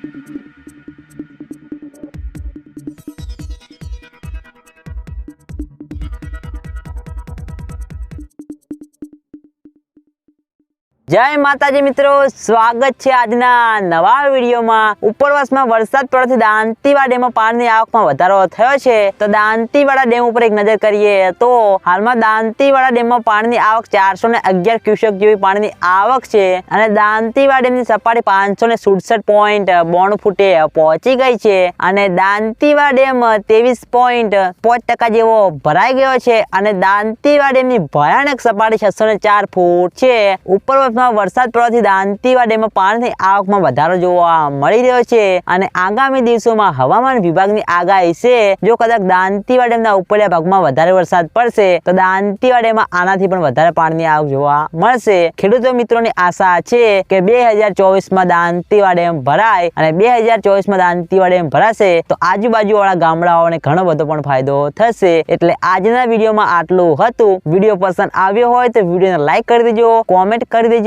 Thank you. જય માતાજી મિત્રો, સ્વાગત છે આજના નવા વિડીયોમાં. ઉપરવાસમાં વરસાદ પડવાથી દાંતીવાડા ડેમમાં પાણીની આવકમાં વધારો થયો છે. તો દાંતીવાડા ડેમ ઉપર એક નજર કરીએ તો હાલમાં દાંતીવાડા ડેમમાં પાણીની આવક ચારસો ને અગિયાર ક્યુસેક જેવી પાણીની આવક છે અને દાંતીવાડા ડેમની સપાટી પાંચસો ને સુડસઠ પોઈન્ટ બોણ ફૂટે પહોંચી ગઈ છે. અને દાંતીવાડા ડેમ ત્રેવીસ પોઈન્ટ પાંચ ટકા જેવો ભરાઈ ગયો છે. અને દાંતીવાડા ડેમની ભયાનક સપાટી છસો ને ચાર ફૂટ છે. ઉપરવાસમાં વરસાદ પડવાથી દાંતીવા ડેમમાં પાણીની આવકમાં વધારો જોવા મળી રહ્યો છે. અને આગામી દિવસોમાં હવામાન વિભાગની આગાહી છે, જો કદાચ દાંતીવા ડેમના ઉપરલા ભાગમાં વધારે વરસાદ પડશે, તો દાંતીવા ડેમમાં આનાથી પણ વધારે પાણીની આવક જોવા મળશે. ખેડૂતો મિત્રોની આશા છે કે બે હજાર ચોવીસમાં દાંતીવા ડેમ ભરાય અને બે હજાર ચોવીસમાં દાંતીવા ડેમ ભરાશે, તો આજુબાજુવાળા ગામડાઓને ઘણો બધો પણ ફાયદો થશે. એટલે આજના વિડીયોમાં આટલું હતું. વીડિયો પસંદ આવ્યો હોય તો વિડીયોને લાઈક કરી દેજો, કોમેન્ટ કરી દેજો